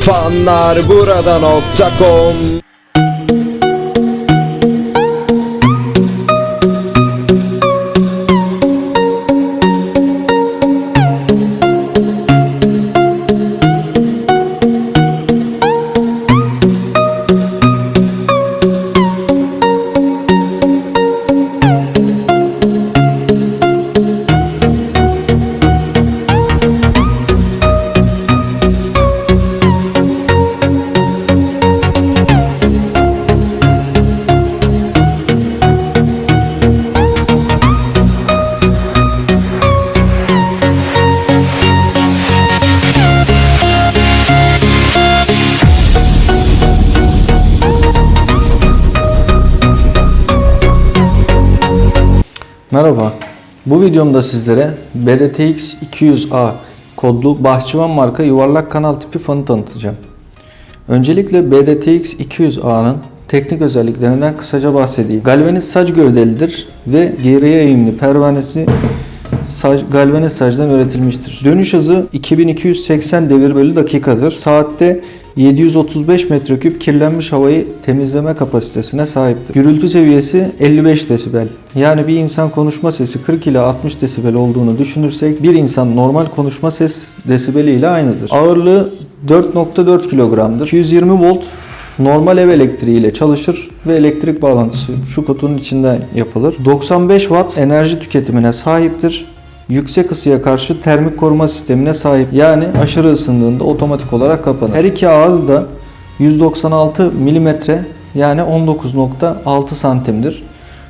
Fanlar burada nokta Merhaba. Bu videomda sizlere BDTX 200A kodlu Bahçıvan marka yuvarlak kanal tipi fanı tanıtacağım. Öncelikle BDTX 200A'nın teknik özelliklerinden kısaca bahsedeyim. Galvaniz saç gövdelidir ve geriye eğimli pervanesi sac, galvaniz sacdan üretilmiştir. Dönüş hızı 2280 devir bölü dakikadır. Saatte 735 metreküp kirlenmiş havayı temizleme kapasitesine sahiptir. Gürültü seviyesi 55 desibel. Yani bir insan konuşma sesi 40 ila 60 desibel olduğunu düşünürsek bir insan normal konuşma ses desibeli ile aynıdır. Ağırlığı 4.4 kilogramdır. 220 volt normal ev elektriği ile çalışır ve elektrik bağlantısı şu kutunun içinde yapılır. 95 watt enerji tüketimine sahiptir. Yüksek ısıya karşı termik koruma sistemine sahip. Yani aşırı ısındığında otomatik olarak kapanır. Her iki ağız da 196 mm yani 19.6 santimdir.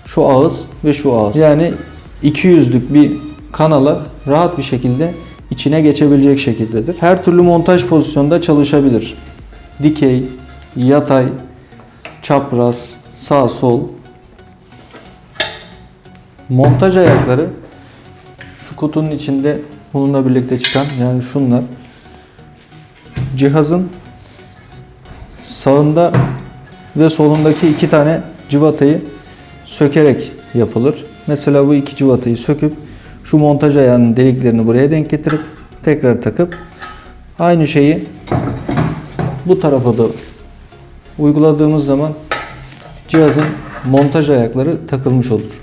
Şu ağız ve şu ağız. Yani 200'lük bir kanala rahat bir şekilde içine geçebilecek şekildedir. Her türlü montaj pozisyonda çalışabilir. Dikey, yatay, çapraz, sağ sol. Montaj ayakları kutunun içinde bununla birlikte çıkan yani şunlar cihazın sağında ve solundaki iki tane civatayı sökerek yapılır. Mesela bu iki civatayı söküp şu montaj ayağının deliklerini buraya denk getirip tekrar takıp aynı şeyi bu tarafa da uyguladığımız zaman cihazın montaj ayakları takılmış olur.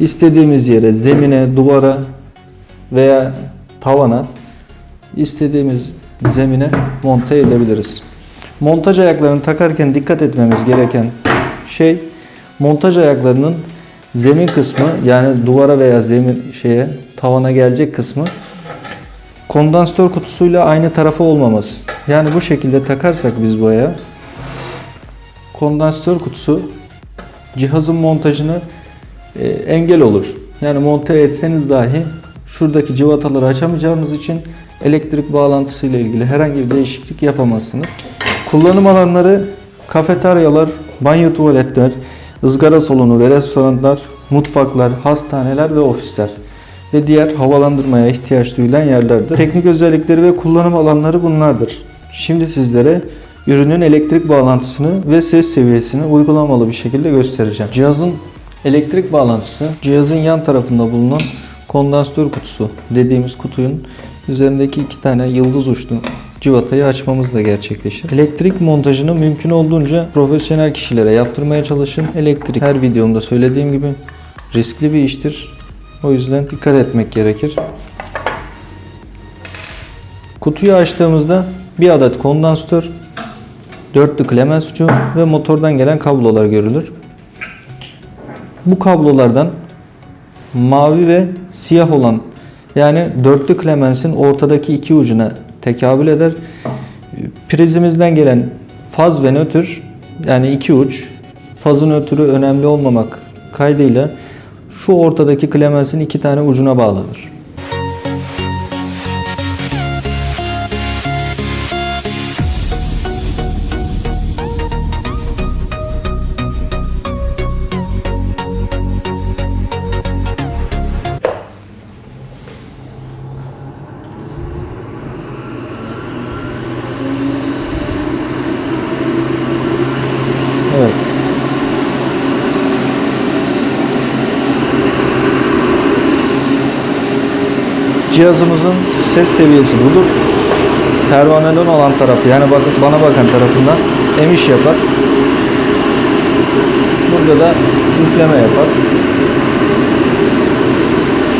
İstediğimiz yere, zemine, duvara veya tavana istediğimiz zemine monte edebiliriz. Montaj ayaklarını takarken dikkat etmemiz gereken şey montaj ayaklarının zemin kısmı yani duvara veya zemin şeye tavana gelecek kısmı kondansatör kutusuyla aynı tarafa olmaması. Yani bu şekilde takarsak biz bu ayağı kondansatör kutusu cihazın montajını e, engel olur. Yani monte etseniz dahi şuradaki cıvataları açamayacağınız için elektrik bağlantısı ile ilgili herhangi bir değişiklik yapamazsınız. Kullanım alanları kafeteryalar, banyo tuvaletler, ızgara salonu ve restoranlar, mutfaklar, hastaneler ve ofisler ve diğer havalandırmaya ihtiyaç duyulan yerlerdir. Teknik özellikleri ve kullanım alanları bunlardır. Şimdi sizlere ürünün elektrik bağlantısını ve ses seviyesini uygulamalı bir şekilde göstereceğim. Cihazın elektrik bağlantısı cihazın yan tarafında bulunan kondansatör kutusu dediğimiz kutunun üzerindeki iki tane yıldız uçlu civatayı açmamızla gerçekleşir. Elektrik montajını mümkün olduğunca profesyonel kişilere yaptırmaya çalışın. Elektrik her videomda söylediğim gibi riskli bir iştir. O yüzden dikkat etmek gerekir. Kutuyu açtığımızda bir adet kondansatör, dörtlü klemens ucu ve motordan gelen kablolar görülür. Bu kablolardan mavi ve siyah olan yani dörtlü klemensin ortadaki iki ucuna tekabül eder. Prizimizden gelen faz ve nötr yani iki uç fazın ötürü önemli olmamak kaydıyla şu ortadaki klemensin iki tane ucuna bağlanır. Cihazımızın ses seviyesi budur. pervaneden olan tarafı yani bak, bana bakan tarafından emiş yapar. Burada da üfleme yapar.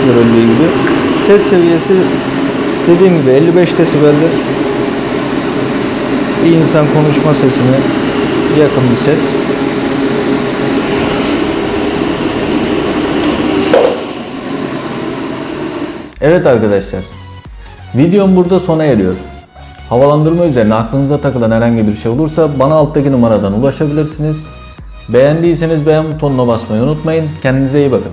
Görüldüğü gibi. Ses seviyesi dediğim gibi 55 desibeldir. Bir insan konuşma sesine yakın bir ses. Evet arkadaşlar. Videom burada sona eriyor. Havalandırma üzerine aklınıza takılan herhangi bir şey olursa bana alttaki numaradan ulaşabilirsiniz. Beğendiyseniz beğen butonuna basmayı unutmayın. Kendinize iyi bakın.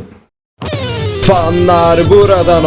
Fanlar burada